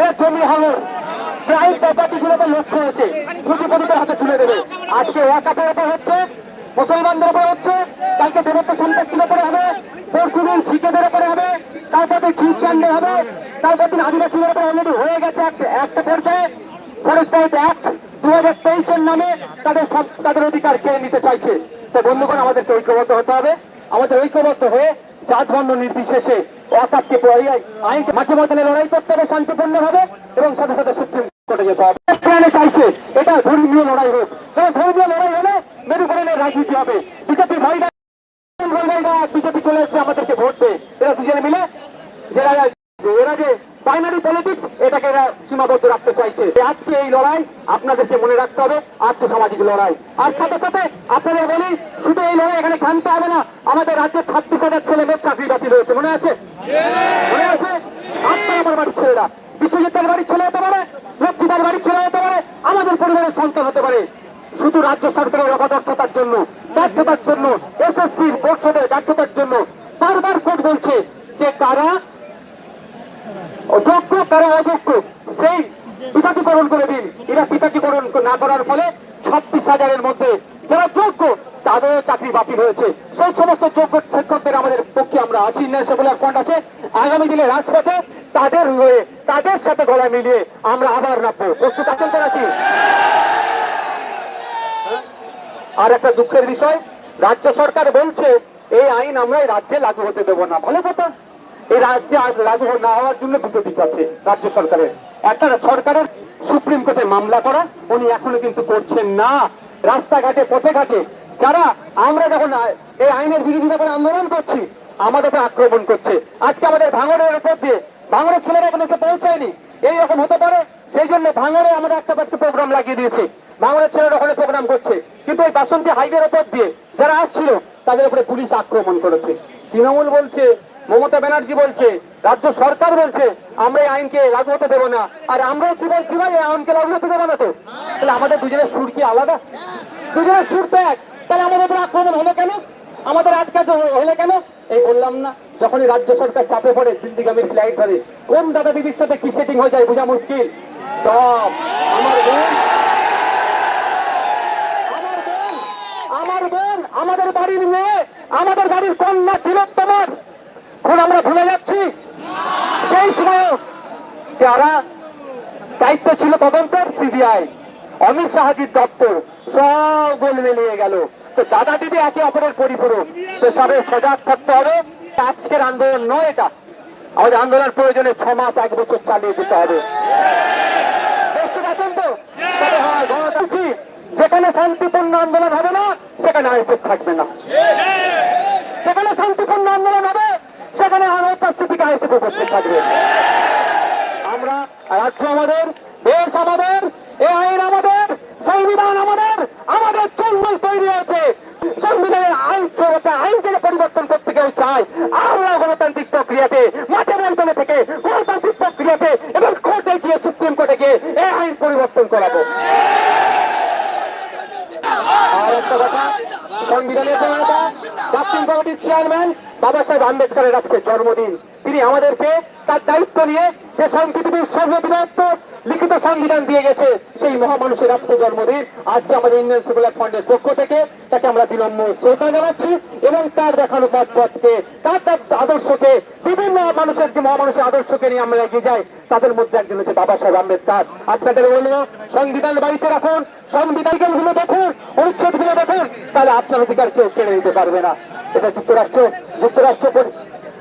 এর জমি হাঙর যে আইন লক্ষ্য হয়েছে। কোটিপতিদের আজকে ওয়াকাপের উপর হচ্ছে, মুসলমানদের উপর হচ্ছে, কালকে দেবত্ব সম্পত্তির উপরে হবে হবে, তারপর দিন খ্রিস্টানদের হবে, তারপর দিন আদিবাসীদের উপরে অলরেডি হয়ে গেছে একটা- পর্যায়ে। ফরেস্ট রাইট দু হাজার তেইশের নামে তাদের সব তাদের অধিকার কেড়ে নিতে চাইছে? তো বন্ধুগণ, আমাদেরকে ঐক্যবদ্ধ হতে হবে। আমাদের ঐক্যবদ্ধ হয়ে জাত নির্বিশেষে আইন মাঝে মধ্যে লড়াই করতে হবে শান্তিপূর্ণ হবে এবং সাথে সাথে সুপ্রিম কোর্টে যেতে হবে। চাইছে, এটা ধর্মীয় লড়াই হোক। কারণ ধর্মীয় লড়াই হলে মেরুকরণের রাজনীতি হবে। বিজেপি ভাইরা বিজেপি চলে আসবে আমাদেরকে ভোট দেয় এরা দুজনে মিলে এরা যে বাইনারি পলিটিক্স এটাকে এরা সীমাবদ্ধ রাখতে চাইছে। আজকে এই লড়াই আপনাদেরকে মনে রাখতে হবে আর্থসামাজিক লড়াই। আর সাথে সাথে আপনাদের বলি, শুধু এই লড়াই এখানে খেলতে হবে না, আমাদের রাজ্যের ছাব্বিশ হাজার ছেলে মেয়ের চাকরি বাতিল হয়েছে মনে আছে? মনে আছে? আপনার আমার বাড়ির ছেলেরা। বিশ্বজিতের বাড়ির ছেলে হতে পারে, লক্ষ্মীদার বাড়ির ছেলে হতে পারে, আমাদের পরিবারের সন্তান হতে পারে। শুধু রাজ্য সরকারের অপদক্ষতার জন্য, ব্যর্থতার জন্য এসএসসি পরিষদের ব্যর্থতার জন্য বারবার কোর্ট বলছে যে তারা যোগ্য তারা অযোগ্য, সেই পিতাকীকরণ করে দিন। এরা পিতাকীকরণ না করার ফলে ছাব্বিশ হাজারের মধ্যে যারা যোগ্য তাদের চাকরি বাতিল হয়েছে। সেই সমস্ত যোগ্য শিক্ষকদের আমাদের পক্ষে আমরা আছি সেগুলার ফন্ড আছে। আগামী দিনে রাজপথে তাদের হয়ে, তাদের সাথে গলা মিলিয়ে আমরা আবার নামবো। প্রস্তুত আছেন তো নাকি আর একটা দুঃখের বিষয়, রাজ্য সরকার বলছে, এই আইন আমরা এই রাজ্যে লাগু হতে দেবো না। ভালো কথা? এই রাজ্যে আজ লাগু না হওয়ার জন্য দুটো দিক আছে রাজ্য সরকারের। একটা সরকারের সুপ্রিম কোর্টে মামলা করা, উনি এখনও কিন্তু করছেন না। রাস্তাঘাটে পথে ঘাটে যারা আমরা যখন এই আইনের বিরোধিতা করে আন্দোলন করছি, আমাদের আক্রমণ করছে। আজকে আমাদের ভাঙড়ের উপর দিয়ে, ভাঙড়ের ছেলেরা এখানে এসে পৌঁছায়নি। এই রকম হতে পারে, সেই জন্য ভাঙড়ে আমরা একটা আজকে প্রোগ্রাম লাগিয়ে দিয়েছি। ভাঙড়ের ছেলেরা ওখানে প্রোগ্রাম করছে। কিন্তু এই বাসন্তী হাইওয়ের উপর দিয়ে যারা আসছিল, তাদের উপরে পুলিশ আক্রমণ করেছে। তৃণমূল বলছে মমতা ব্যানার্জি বলছে, রাজ্য সরকার বলছে, আমরা এই আইনকে লাগু হতে দেবো না। আর আমরাও কি বলছি ভাই, এই আইনকে লাগু হতে দেবো না তো? তাহলে আমাদের দুজনের সুর কি আলাদা? দুজনের সুর তো এক। তাহলে আমাদের উপরে আক্রমণ হলো কেন? আমাদের আটকাজ হলে কেন? এই বললাম না, যখনই রাজ্য সরকার চাপে পড়ে দিল্লিগামী ফ্লাইট ধরে, কোন দাদা দিদির সাথে কি সেটিং হয়ে যায় বোঝা মুশকিল। সব আমার বোন আমার বোন আমার বোন, আমাদের বাড়ির মেয়ে, আমাদের বাড়ির কন্যা তিলোত্তমার। এখন আমরা ভুলে যাচ্ছি। সেই সময় যারা দায়িত্ব ছিল তদন্তের সিবিআই, অমিত শাহাজির দপ্তর, সব গোল মিলিয়ে গেল। তো দাদা দিদি একে অপরের পরিপূরক। তো সবে সজাগ থাকতে হবে। আজকের আন্দোলন নয় এটা। আমাদের আন্দোলন প্রয়োজনে ছ মাস, এক বছর চালিয়ে যেতে হবে। যেখানে শান্তিপূর্ণ আন্দোলন হবে না, সেখানে আইসেফ থাকবে না। সেখানে শান্তিপূর্ণ আন্দোলন হবে সেখানে আইএসএফ আইসেফ উপস্থিত থাকবে। আমরা রাজ্য আমাদের, দেশ আমাদের, এ আইন আমাদের সংবিধান আমাদের আমাদের জন্য তৈরি হয়েছে। সংবিধানের আইন চলতে আইনকে পরিবর্তন করতে কেউ চায়, আমরা গণতান্ত্রিক প্রক্রিয়াতে মাঠের অঞ্চলে থেকে গণতান্ত্রিক প্রক্রিয়াতে এবং কোর্টে গিয়ে সুপ্রিম কোর্টে গিয়ে এই আইন পরিবর্তন করাবো। আর একটা কথা সংবিধানের প্রণেতা দক্ষিণ কমিটির চেয়ারম্যান বাবা সাহেব আম্বেদকরের আজকে জন্মদিন। তিনি আমাদেরকে তার দায়িত্ব নিয়ে যে পৃথিবীর সর্ববৃহত্তর লিখিত সংবিধান দিয়ে গেছে, সেই মহামানুষের আজকে জন্মদিন, আজকে আমাদের ইন্ডিয়ান সেকুলার ফান্ডের পক্ষ থেকে তাকে আমরা বিলম্ব শ্রদ্ধা জানাচ্ছি এবং তার দেখানো পথ পথকে তার তার আদর্শকে, বিভিন্ন মানুষের যে মহামানুষের আদর্শকে নিয়ে আমরা এগিয়ে যাই, তাদের মধ্যে একজন হচ্ছে বাবা সাহেব আম্বেদকর। আপনাদের বলব, সংবিধান বাড়িতে রাখুন, সংবিধানগুলো দেখুন অনুচ্ছেদগুলো দেখুন, তাহলে আপনার অধিকার কেউ কেড়ে নিতে পারবে না। এটা যুক্তরাষ্ট্র যুক্তরাষ্ট্র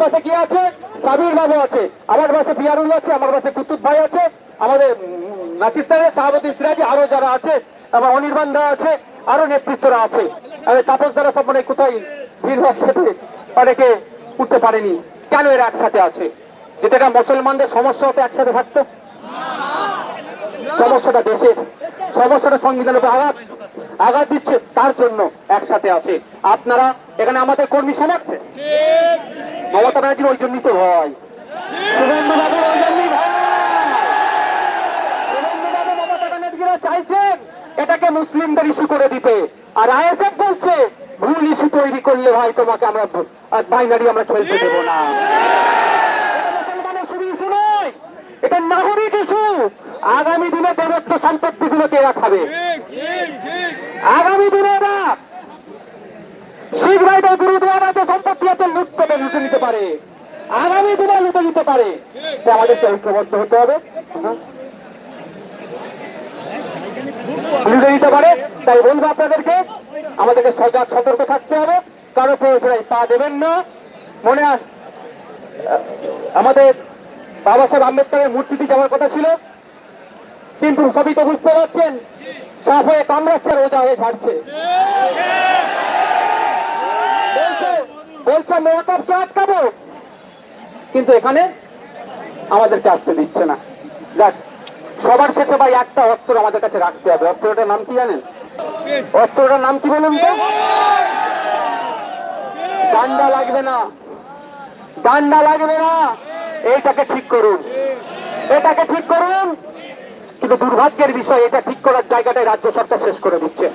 পাশে কি আছে? সাবির বাবু আছে। আমার পাশে বিয়ারুল আছে, আমার পাশে কুতুব ভাই আছে। আমাদের নাসির সাহেব শাহাবুদ্দিন সিরাজি আরও যারা আছে এবং অনির্বাণ দা আছে, আরও নেতৃত্বরা আছে। তাপস দ্বারা সব মানে কোথায় ভিড় সাথে অনেকে উঠতে পারেনি। কেন এরা একসাথে আছে? যেটা মুসলমানদের সমস্যা হতে একসাথে থাকতো? সমস্যাটা দেশের সমস্যাটা সংবিধানের উপর আঘাত আঘাত দিচ্ছে, তার জন্য একসাথে আছে। আপনারা এখানে আমাদের কর্মী সমাজছে মমতা ব্যানার্জির ওই জন্যই তো ভয় এটাকে মুসলিমদের ইস্যু করে দিতে। আর আইএসএফ বলছে, ভুল ইস্যু তৈরি করলে ভাই তোমাকে আমরা বাইনারি আমরা খেলতে দেবো না এটা মুসলমানের শুধু ইস্যু নয় নাগরিক ইস্যু আগামী দিনে দেবত্ব সম্পত্তি গুলোকে এরা খাবে আগামী দিনে এরা শিখ ভাইদের গুরুদুয়ারা যে সম্পত্তি আছে লুট করে লুটে নিতে পারে। আগামী দিনে লুটে নিতে পারে। তো আমাদেরকে ঐক্যবদ্ধ হতে হবে? লুটে নিতে পারে তাই বলব আপনাদেরকে আমাদেরকে সজাগ সতর্ক থাকতে হবে। কারও প্রয়োজনে পা দেবেন না। মনে আমাদের বাবা সাহেব আম্বেদকরের মূর্তিটি যাওয়ার কথা ছিল। কিন্তু সবই তো বুঝতে পারছেন সাপ হয়ে কামড়াচ্ছে আর ওজা হয়ে ঝাড়ছে বলছে বলছে আটকাবো। কিন্তু এখানে আমাদেরকে আসতে দিচ্ছে না। যাক, সবার শেষে ভাই একটা অস্ত্র আমাদের কাছে রাখতে হবে। অস্ত্রটার নাম কি জানেন? অস্ত্রটার নাম কি বলুন তো? ডান্ডা লাগবে না। ডান্ডা লাগবে না। এইটাকে ঠিক করুন। এটাকে ঠিক করুন। কিন্তু দুর্ভাগ্যের বিষয়, এটা ঠিক করার জায়গাটাই রাজ্য সরকার শেষ করে দিচ্ছে।